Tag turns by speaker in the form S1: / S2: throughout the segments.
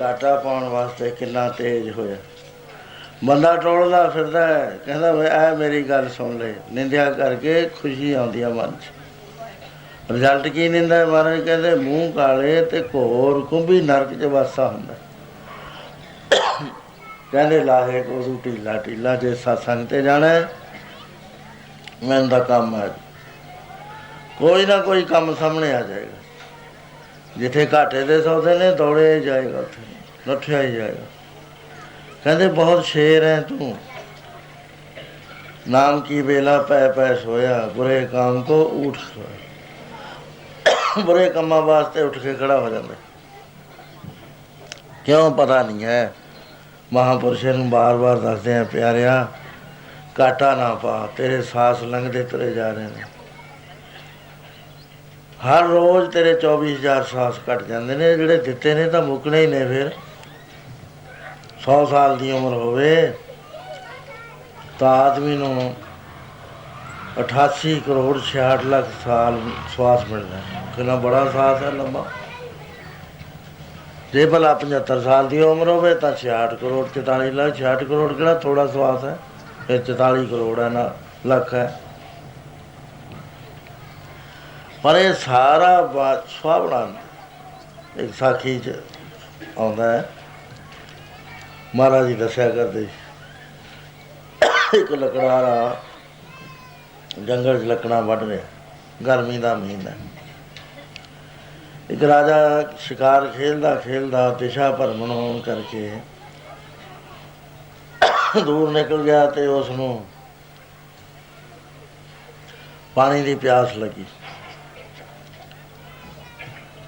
S1: ਘਾਟਾ ਪਾਉਣ ਵਾਸਤੇ ਕਿੰਨਾ ਤੇਜ਼ ਹੋਇਆ। ਬੰਦਾ ਟੋਲਦਾ ਫਿਰਦਾ ਹੈ, ਕਹਿੰਦਾ ਵੇ ਐ ਮੇਰੀ ਗੱਲ ਸੁਣ ਲੈ ਨਿੰਦਿਆ ਕਰਕੇ ਖੁਸ਼ੀ ਆਉਂਦੀ ਆ ਮਨ 'ਚ। ਰਿਜ਼ਲਟ ਕੀ ਨਿੰਦਾ ਮਹਾਰਾਜ? ਕਹਿੰਦੇ ਮੂੰਹ ਕਾਲੇ ਤੇ ਘੋਰ ਕੁੰਭੀ ਨਰਕ 'ਚ ਵਾਸਾ ਹੁੰਦਾ। ਕਹਿੰਦੇ ਲਾਹੇ ਕੋ ਰੂਟੀ ਲਾਟੀ ਲਾ ਜੇ ਸਤਸੰਗ ਤੇ ਜਾਣਾ ਹੈ, ਮੈਨੂੰ ਦਾ ਕੰਮ ਹੈ ਕੋਈ ਨਾ ਕੋਈ ਕੰਮ ਸਾਹਮਣੇ ਆ ਜਾਏਗਾ। ਜਿੱਥੇ ਘਾਟੇ ਦੇ ਸੌਦੇ ਨੇ ਦੌੜਿਆ ਜਾਏਗਾ ਉੱਥੇ, ਨੱਠਿਆ ਹੀ ਜਾਏਗਾ। ਕਹਿੰਦੇ, ਬਹੁਤ ਸ਼ੇਰ ਹੈ ਤੂੰ। ਨਾਮ ਕੀ ਵੇਲਾ ਪੈ ਪੈ ਸੋਇਆ, ਬੁਰੇ ਕੰਮ ਕੋ ਉਠ ਸੋਇਆ। ਬੁਰੇ ਕੰਮਾਂ ਵਾਸਤੇ ਉੱਠ ਕੇ ਖੜਾ ਹੋ ਜਾਂਦਾ। ਕਿਉਂ ਪਤਾ ਨਹੀਂ ਹੈ? ਮਹਾਪੁਰਸ਼ ਨੂੰ ਬਾਰ-ਬਾਰ ਦੱਸਦੇ ਆ, ਪਿਆਰਿਆ ਕਾਟਾ ਨਾ ਪਾ, ਤੇਰੇ ਸਾਸ ਲੰਘਦੇ ਤੁਰੇ ਜਾ ਰਹੇ ਨੇ। ਹਰ ਰੋਜ਼ ਤੇਰੇ 24000 ਸਾਸ ਕੱਟ ਜਾਂਦੇ ਨੇ, ਜਿਹੜੇ ਦਿੱਤੇ ਨੇ ਤਾਂ ਮੁੱਕਣੇ ਹੀ ਨੇ ਫਿਰ। 100 ਸਾਲ ਦੀ ਉਮਰ ਹੋਵੇ, ਤਾਂ ਆਦਮੀ ਨੂੰ 88 ਕਰੋੜ 66 ਲੱਖ ਸਾਲ ਸਵਾਸ ਮਿਲਦਾ ਕਿੰਨਾ ਬੜਾ ਸਾਸ ਹੈ, ਲੰਬਾ। ਜੇ ਭਲਾ 75 ਸਾਲ ਦੀ ਉਮਰ ਹੋਵੇ ਤਾਂ 66 ਕਰੋੜ 44 ਲੱਖ 66 ਕਰੋੜ ਕਿਹੜਾ ਥੋੜਾ ਸਵਾਸ ਹੈ? ਇਹ 44 ਕਰੋੜ ਹੈ ਨਾ, ਲੱਖ ਹੈ। ਪਰ ਇਹ ਸਾਰਾ ਬਾਤ ਸੁਹਾਵਣਾ ਇੱਕ ਸਾਖੀ ਚ ਆਉਂਦਾ ਹੈ। ਮਹਾਰਾਜ ਜੀ ਦੱਸਿਆ ਕਰਦੇ ਇੱਕ ਲਕੜਾਰਾ ਜੰਗਲ 'ਚ ਲੱਕੜਾਂ ਵੱਢ ਰਿਹਾ। ਗਰਮੀ ਦਾ ਮਹੀਨਾ। ਇੱਕ ਰਾਜਾ ਸ਼ਿਕਾਰ ਖੇਲਦਾ ਖੇਲਦਾ ਦਿਸ਼ਾ ਭਰਮਣ ਹੋਣ ਕਰਕੇ ਦੂਰ ਨਿਕਲ ਗਿਆ ਤੇ ਉਸ ਨੂੰ ਪਾਣੀ ਦੀ ਪਿਆਸ ਲੱਗੀ।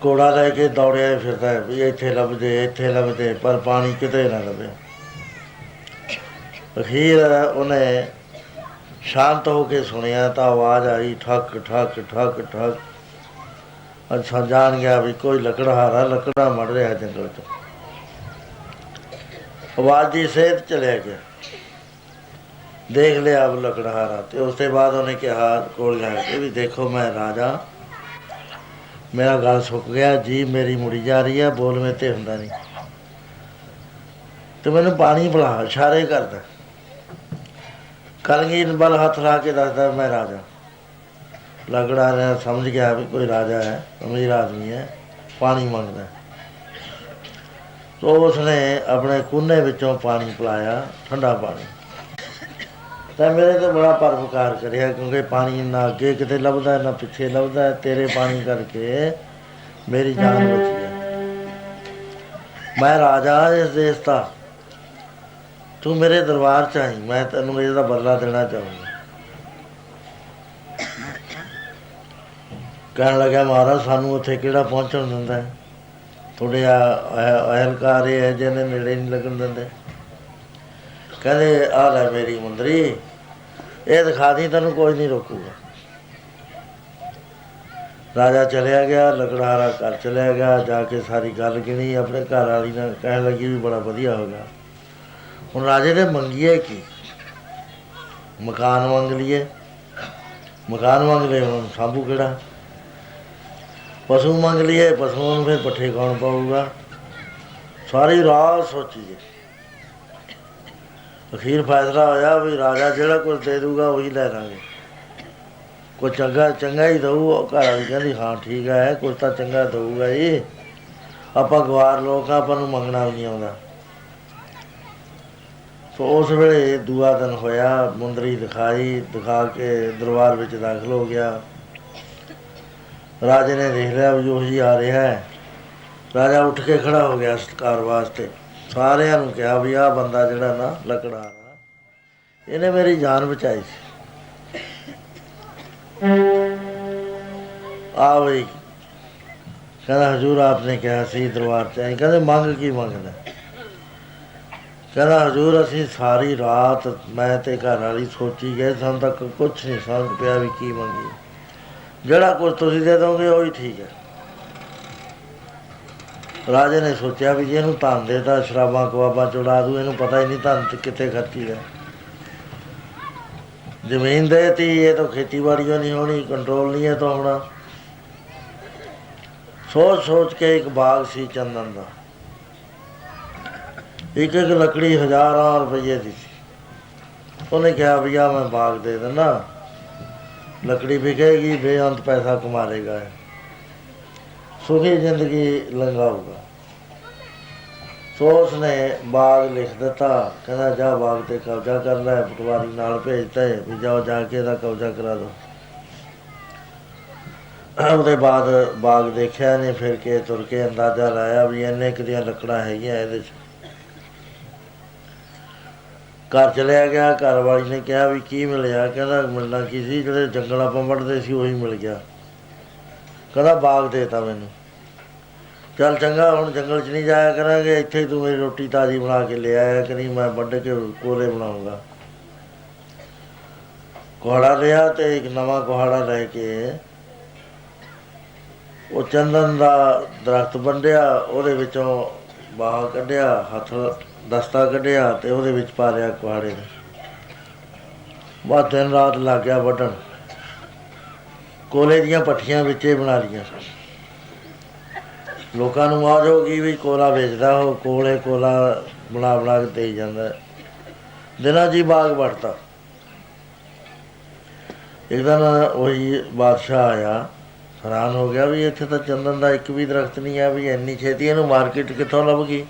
S1: ਕੋੜਾ ਲੈ ਕੇ ਦੌੜਿਆ ਫਿਰਦਾ ਹੈ, ਵੀ ਇੱਥੇ ਲੱਭਦੇ ਇੱਥੇ ਲੱਭਦੇ, ਪਰ ਪਾਣੀ ਕਿਤੇ ਨਾ ਲੱਭਿਆ ਅਖੀਰ ਉਹਨੇ ਸ਼ਾਂਤ ਹੋ ਕੇ ਸੁਣਿਆ ਤਾਂ ਆਵਾਜ਼ ਆਈ, ਠੱਕ ਠੱਕ ਠੱਕ ਠੱਕ। ਅੱਛਾ, ਜਾਣ ਗਿਆ ਵੀ ਕੋਈ ਲੱਕੜਹਾਰਾ ਲੱਕੜਾ ਮੜ ਰਿਹਾ ਜੰਗਲ ਚ। ਆਵਾਜ਼ ਦੀ ਸੇਧ ਚਲਿਆ ਗਿਆ। ਦੇਖ ਲਿਆ ਉਹ ਲੱਕੜਹਾਰਾ ਤੇ ਉਸ ਤੋਂ ਬਾਅਦ ਉਹਨੇ ਕਿਹਾ ਕੋਲ ਜਾ ਕੇ ਵੀ ਦੇਖੋ ਮੈਂ ਰਾਜਾ। ਮੇਰਾ ਗਲ ਸੁੱਕ ਗਿਆ, ਜੀ ਮੇਰੀ ਮੁੜੀ ਜਾ ਰਹੀ ਹੈ ਬੋਲ ਮੇ ਤੇ ਹੁੰਦਾ ਨਹੀਂ ਤੇ ਮੈਨੂੰ ਪਾਣੀ ਪਿਲਾ, ਇਸ਼ਾਰੇ ਕਰਦਾ। ਕਲਗੀ ਬਲ ਹੱਥ ਲਾ ਕੇ ਦੱਸਦਾ, ਮੈਂ ਰਾਜਾ। ਲਗੜਾ ਨੇ ਸਮਝ ਗਿਆ ਵੀ ਕੋਈ ਰਾਜਾ ਹੈ, ਅਮੀਰ ਆਦਮੀ ਹੈ, ਪਾਣੀ ਮੰਗਦਾ। ਤੋ ਉਸਨੇ ਆਪਣੇ ਕੂਨੇ ਵਿੱਚੋਂ ਪਾਣੀ ਪਿਲਾਇਆ, ਠੰਡਾ ਪਾਣੀ। ਤਾਂ ਮੇਰੇ ਤੇ ਬੜਾ ਪਰਵਕਾਰ ਕਰਿਆ, ਕਿਉਂਕਿ ਪਾਣੀ ਨਾ ਅੱਗੇ ਕਿਤੇ ਲੱਭਦਾ, ਨਾ ਪਿੱਛੇ ਲੱਭਦਾ, ਤੇਰੇ ਪਾਣੀ ਕਰਕੇ ਮੇਰੀ ਜਾਨ ਬਚੀ ਹੈ। ਮੈਂ ਰਾਜਾ ਇਸ ਦੇਸ਼ ਦਾ। ਤੂੰ ਮੇਰੇ ਦਰਬਾਰ ਚ ਆਈ, ਮੈਂ ਤੈਨੂੰ ਇਹਦਾ ਬਦਲਾ ਦੇਣਾ ਚਾਹੁੰਦਾ। ਕਹਿਣ ਲੱਗਾ ਮਹਾਰਾਜ, ਸਾਨੂੰ ਉੱਥੇ ਕਿਹੜਾ ਪਹੁੰਚਣ ਦਿੰਦਾ ਹੈ? ਤੁਹਾਡੇ ਅਹਲਕਾਰ ਇਹ ਜਿਹਨੇ ਨੇੜੇ ਨਹੀਂ ਲੱਗਣ ਦਿੰਦੇ। ਕਹਿੰਦੇ ਆ ਲੈ ਮੇਰੀ ਮੁੰਦਰੀ, ਇਹ ਦਿਖਾ ਦੀ, ਤੈਨੂੰ ਕੋਈ ਨਹੀਂ ਰੋਕੂਗਾ। ਰਾਜਾ ਚਲਿਆ ਗਿਆ, ਲਕੜਹਾਰਾ ਘਰ ਚਲਿਆ ਗਿਆ, ਜਾ ਕੇ ਸਾਰੀ ਗੱਲ ਗਿਣੀ, ਆਪਣੇ ਘਰ ਵਾਲੀ ਨਾਲ ਕਹਿਣ ਲੱਗੀ ਵੀ ਬੜਾ ਵਧੀਆ ਹੋ ਗਿਆ। ਹੁਣ ਰਾਜੇ ਨੇ ਮੰਗੀਏ ਕੀ? ਮਕਾਨ ਮੰਗ ਲਈਏ। ਮਕਾਨ ਮੰਗ ਲਏ, ਹੁਣ ਸਾਬੂ ਕਿਹੜਾ? ਪਸ਼ੂ ਮੰਗ ਲਈਏ, ਪਸ਼ੂਆਂ ਨੂੰ ਫਿਰ ਪੱਠੇ ਕੌਣ ਪਾਊਗਾ? ਸਾਰੀ ਰਾਤ ਸੋਚੀਏ। ਅਖੀਰ ਫੈਸਲਾ ਹੋਇਆ ਵੀ ਰਾਜਾ ਜਿਹੜਾ ਕੁਝ ਦੇ ਦੂਗਾ ਉਹੀ ਲੈ ਲਾਂਗੇ ਕੋਈ ਚੰਗਾ ਚੰਗਾ ਹੀ ਦਊ, ਉਹ ਘਰ ਵਾਲੀ ਕਹਿੰਦੀ, ਹਾਂ ਠੀਕ ਹੈ ਕੁਝ ਤਾਂ ਚੰਗਾ ਦਊਗਾ ਹੀ। ਆਪਾਂ ਗਵਾਰ ਲੋਕ ਆਪਾਂ ਨੂੰ ਮੰਗਣਾ ਵੀ ਨਹੀਂ ਆਉਂਦਾ। ਸੋ ਉਸ ਵੇਲੇ ਦੂਆ ਦਿਨ ਹੋਇਆ, ਮੁੰਦਰੀ ਦਿਖਾਈ, ਦਿਖਾ ਕੇ ਦਰਬਾਰ ਵਿੱਚ ਦਾਖਲ ਹੋ ਗਿਆ। ਰਾਜੇ ਨੇ ਦੇਖ ਲਿਆ ਵੀ ਉਹੀ ਆ ਰਿਹਾ ਹੈ। ਰਾਜਾ ਉੱਠ ਕੇ ਖੜਾ ਹੋ ਗਿਆ ਸਤਕਾਰ ਵਾਸਤੇ ਸਾਰਿਆਂ ਨੂੰ ਕਿਹਾ ਵੀ ਆਹ ਬੰਦਾ ਜਿਹੜਾ ਨਾ ਲੱਕੜਾਰਾ ਇਹਨੇ ਮੇਰੀ ਜਾਨ ਬਚਾਈ ਸੀ। ਆ ਬਈ ਕਹਿੰਦਾ, ਹਜੂਰ ਆਪਨੇ ਕਿਹਾ ਸੀ ਦਰਬਾਰ ਚ। ਆਈ ਕਹਿੰਦੇ, ਮੰਗ ਕੀ ਮੰਗਦਾ? ਕਹਿੰਦਾ, ਹਜੂਰ, ਅਸੀਂ ਸਾਰੀ ਰਾਤ ਮੈਂ ਤੇ ਘਰ ਵਾਲੀ ਸੋਚੀ ਗਏ, ਸਾਨੂੰ ਤੱਕ ਕੁਝ ਨਹੀਂ ਸਮਝ ਪਿਆ ਵੀ ਕੀ ਮੰਗੀ ਜਿਹੜਾ ਕੁਝ ਤੁਸੀਂ ਦੇ ਦੋਗੇ, ਉਹ ਹੀ ਠੀਕ ਹੈ। ਰਾਜੇ ਨੇ ਸੋਚਿਆ ਵੀ ਜੇ ਇਹਨੂੰ ਧਨ ਦੇਤਾ, ਸ਼ਰਾਬਾਂ ਕਵਾਬਾਂ ਚੜਾ ਦੂ ਇਹਨੂੰ ਪਤਾ ਹੀ ਨਹੀਂ ਧਨ ਕਿੱਥੇ ਖਰਚੀ ਹੈ। ਜ਼ਮੀਨ ਦੇ ਤੀ ਇਹ ਤਾਂ ਖੇਤੀਬਾੜੀ ਓ ਨਹੀਂ ਹੋਣੀ ਕੰਟਰੋਲ ਨਹੀਂ ਹੈ ਤਾਂ ਹੋਣਾ ਸੋਚ ਸੋਚ ਕੇ ਇੱਕ ਬਾਗ ਸੀ ਚੰਦਨ ਦਾ। ਇੱਕ ਇੱਕ ਲੱਕੜੀ ਹਜ਼ਾਰਾਂ ਰੁਪਏ ਦੀ ਸੀ। ਉਹਨੇ ਕਿਹਾ ਵੀ ਆ ਮੈਂ ਬਾਗ ਦੇ ਦਿੰਦਾ। ਲੱਕੜੀ ਵਿਕੇਗੀ ਬੇਅੰਤ ਪੈਸਾ ਕਮਾ ਲੇਗਾ ਸੁਖੀ ਜ਼ਿੰਦਗੀ ਲੰਘਾਊਗਾ ਸੋ ਉਸਨੇ ਬਾਗ ਲਿਖ ਦਿੱਤਾ। ਕਹਿੰਦਾ, ਜਾ ਬਾਗ ਤੇ ਕਬਜ਼ਾ ਕਰ ਲੈ ਪਟਵਾਰੀ ਨਾਲ ਭੇਜਤਾ ਹੈ ਵੀ ਜਾਓ, ਜਾ ਕੇ ਇਹਦਾ ਕਬਜ਼ਾ ਕਰਾ ਦਿਓ। ਉਹਦੇ ਬਾਅਦ ਬਾਗ ਦੇਖਿਆ ਨੇ ਫਿਰ ਕੇ ਤੁਰ ਕੇ ਅੰਦਾਜ਼ਾ ਲਾਇਆ ਵੀ ਇੰਨੇ ਕੁ ਦੀਆਂ ਲੱਕੜਾਂ ਹੈਗੀਆਂ ਇਹਦੇ 'ਚ। ਘਰ ਚਲਿਆ ਗਿਆ ਘਰ ਵਾਲੀ ਨੇ ਕਿਹਾ ਵੀ ਕੀ ਮਿਲਿਆ? ਕਹਿੰਦਾ ਮਿਲਣਾ ਕੀ ਸੀ? ਜਿਹੜੇ ਜੰਗਲ ਆਪਾਂ ਵੱਢਦੇ ਸੀ, ਉਹੀ ਮਿਲ ਗਿਆ। ਕਹਿੰਦਾ ਬਾਗ ਦੇਤਾ ਮੈਨੂੰ। ਚੱਲ ਚੰਗਾ, ਹੁਣ ਜੰਗਲ 'ਚ ਨਹੀਂ ਜਾਇਆ ਕਰਾਂਗੇ, ਇੱਥੇ ਤੂੰ ਮੇਰੀ ਰੋਟੀ ਤਾਜ਼ੀ ਬਣਾ ਕੇ ਲੈ ਆਇਆ ਕਰੀ, ਮੈਂ ਵੱਢ ਕੇ ਕੋਲੇ ਬਣਾਉਂਗਾ। ਕੁਹਾੜਾ ਲਿਆ ਤੇ ਇੱਕ ਨਵਾਂ ਕੁਹਾੜਾ ਲੈ ਕੇ ਉਹ ਚੰਦਨ ਦਾ ਦਰਖਤ ਵੰਡਿਆ, ਉਹਦੇ ਵਿੱਚੋਂ ਬਾਹ ਕੱਢਿਆ, ਹੱਥ ਦਸਤਾ ਕੱਢਿਆ ਤੇ ਉਹਦੇ ਵਿੱਚ ਪਾ ਲਿਆ ਕੁਹਾੜੇ ਦੇ ਬਾਅਦ ਦਿਨ ਰਾਤ ਲੱਗ ਗਿਆ ਵੱਢਣ। ਕੋਲੇ ਦੀਆਂ ਪੱਠੀਆਂ ਵਿੱਚੇ ਬਣਾ ਲੀਆਂ ਲੋਕਾਂ ਨੂੰ ਆਵਾਜ਼ ਹੋ ਗਈ ਵੀ ਕੋਲਾ ਵੇਚਦਾ ਹੋ ਕੋਲੇ ਕੋਲਾ ਬਣਾ ਬਣਾ ਕੇ ਦੇਈ ਜਾਂਦਾ। ਹੈ। ਦਿਨਾਂ ਜੀ ਬਾਗ ਵੜਤਾ। ਇੱਕ ਦਿਨ ਉਹੀ ਬਾਦਸ਼ਾਹ ਆਇਆ, ਹੈਰਾਨ ਹੋ ਗਿਆ ਵੀ ਇੱਥੇ ਤਾਂ ਚੰਦਨ ਦਾ ਇੱਕ ਵੀ ਦਰਖਤ ਨਹੀਂ ਆ, ਵੀ ਇੰਨੀ ਛੇਤੀ ਇਹਨੂੰ ਮਾਰਕੀਟ ਕਿੱਥੋਂ ਲੱਭ ਗਈ?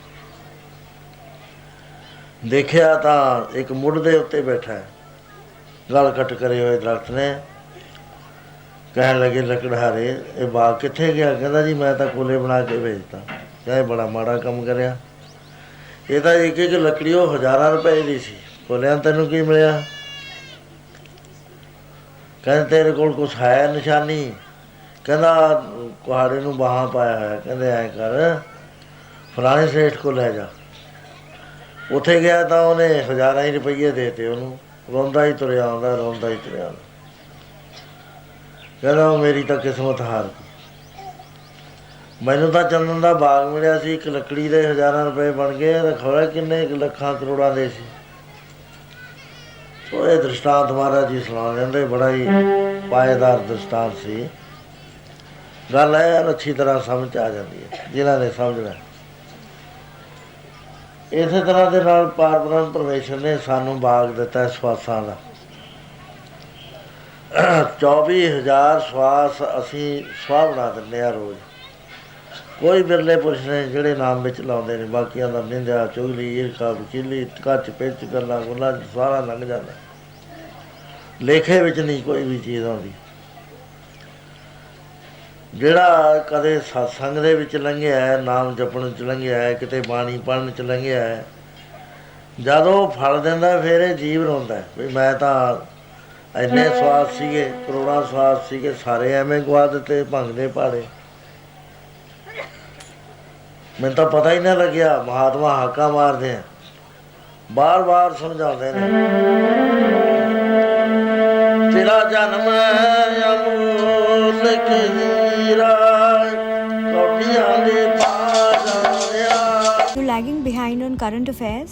S1: ਦੇਖਿਆ ਤਾਂ ਇੱਕ ਮੁੱਢ ਦੇ ਉੱਤੇ ਬੈਠਾ ਹੈ। ਗਲ ਕੱਟ ਕਰੇ ਹੋਏ ਦਰਖਤ ਨੇ। ਕਹਿਣ ਲੱਗੇ ਲੱਕੜਹਾਰੇ, ਇਹ ਬਾਗ ਕਿੱਥੇ ਗਿਆ? ਕਹਿੰਦਾ ਜੀ, ਮੈਂ ਤਾਂ ਕੋਲੇ ਬਣਾ ਕੇ ਵੇਚਤਾ। ਕਹਿੰਦਾ ਬੜਾ ਮਾੜਾ ਕੰਮ ਕਰਿਆ। ਇਹ ਤਾਂ ਇੱਕ ਇੱਕ ਲੱਕੜੀ ਉਹ ਹਜ਼ਾਰਾਂ ਰੁਪਏ ਦੀ ਸੀ। ਕੋਲਿਆਂ ਤੈਨੂੰ ਕੀ ਮਿਲਿਆ? ਕਹਿੰਦੇ, ਤੇਰੇ ਕੋਲ ਕੁਛ ਹੈ ਨਿਸ਼ਾਨੀ? ਕਹਿੰਦਾ, ਕੁਹਾੜੇ ਨੂੰ ਬਾਹਾਂ ਪਾਇਆ ਹੋਇਆ। ਕਹਿੰਦੇ, ਐ ਕਰ, ਫਲਾਣੇ ਸੇਠ ਕੋ ਲੈ ਜਾ। ਉੱਥੇ ਗਿਆ ਤਾਂ ਉਹਨੇ ਹਜ਼ਾਰਾਂ ਹੀ ਰੁਪਈਏ ਦੇਤੇ ਉਹਨੂੰ। ਰੋਂਦਾ ਹੀ ਤੁਰਿਆ ਆਉਂਦਾ, ਰੋਂਦਾ ਹੀ ਤੁਰਿਆ ਆਉਂਦਾ। ਕਹਿੰਦਾ ਉਹ ਮੇਰੀ ਤਾਂ ਕਿਸਮਤ ਹਾਰ ਗਈ। ਮੈਨੂੰ ਤਾਂ ਚੰਦਨ ਦਾ ਬਾਗ ਮਿਲਿਆ ਸੀ, ਇੱਕ ਲੱਕੜੀ ਦੇ ਹਜ਼ਾਰਾਂ ਰੁਪਏ ਬਣ ਗਏ ਰਖੋੜਾ ਕਿੰਨੇ ਲੱਖਾਂ ਕਰੋੜਾਂ ਦੇ ਸੀ। ਉਹ ਇਹ ਦ੍ਰਿਸ਼ਟਾਂਤ ਮਹਾਰਾਜ ਜੀ ਸੁਣਾ ਲੈਂਦੇ ਬੜਾ ਹੀ ਪਾਏਦਾਰ ਦ੍ਰਿਸ਼ਟਾਂਤ ਸੀ। ਗੱਲ ਹੈ, ਅੱਛੀ ਤਰ੍ਹਾਂ ਸਮਝ ਆ ਜਾਂਦੀ ਹੈ, ਜਿਨ੍ਹਾਂ ਨੇ ਸਮਝਣਾ। ਇਸੇ ਤਰ੍ਹਾਂ ਦੇ ਨਾਲ ਪਾਰਬ੍ਰਹਮ ਪਰਮੇਸ਼ਰ ਨੇ ਸਾਨੂੰ ਬਾਗ ਦਿੱਤਾ ਸਵਾਸਾਂ ਦਾ। 24000 ਸਵਾਸ ਅਸੀਂ ਸਵਾਹ ਬਣਾ ਦਿੰਦੇ ਆ ਰੋਜ਼। ਕੋਈ ਬਿਰਲੇ ਪੁਰਸ਼ ਨੇ ਜਿਹੜੇ ਨਾਮ ਵਿੱਚ ਲਾਉਂਦੇ ਨੇ, ਬਾਕੀਆਂ ਦਾ ਨਿੰਦਿਆ, ਚੁਗਲੀ, ਈਰਖਾ, ਵਕੀਲੀ ਕੱਚ ਪਿੱਚ ਗੱਲਾਂ, ਗੁੱਲਾਂ 'ਚ ਸਾਰਾ ਲੰਘ ਜਾਂਦਾ। ਲੇਖੇ ਵਿੱਚ ਨਹੀਂ ਕੋਈ ਵੀ ਚੀਜ਼ ਆਉਂਦੀ। ਜਿਹੜਾ ਕਦੇ ਸਤਸੰਗ ਦੇ ਵਿੱਚ ਲੰਘਿਆ ਹੈ, ਨਾਮ ਜਪਣ ਚ ਲੰਘਿਆ ਹੈ, ਕਿਤੇ ਬਾਣੀ ਪੜਨ ਚ ਲੰਘਿਆ ਹੈ, ਜਦੋਂ ਫਲ ਦਿੰਦਾ ਫਿਰ ਇਹ ਜੀਵ ਰੋਂਦਾ ਵੀ ਮੈਂ ਤਾਂ ਇੰਨੇ ਸਵਾਦ ਸੀਗੇ, ਕਰੋੜਾਂ ਸਵਾਦ ਸੀਗੇ, ਸਾਰੇ ਐਵੇਂ ਗਵਾ ਦਿੱਤੇ ਭੰਗ ਦੇ ਪਾੜੇ। ਮੈਨੂੰ ਤਾਂ ਪਤਾ ਹੀ ਨਾ ਲੱਗਿਆ, ਮਹਾਤਮਾ ਹਾਕਾ ਮਾਰਦੇ ਆ। ਬਾਰ-ਬਾਰ ਸਮਝਾਉਂਦੇ ਨੇ। ਤੇਰਾ ਜਨਮ ਅਮੋਲ ਹੀਰਾ ਕੋਟੀਆਂ ਦੇ ਪਾ ਜਾਣਿਆ
S2: You're lagging behind on current affairs?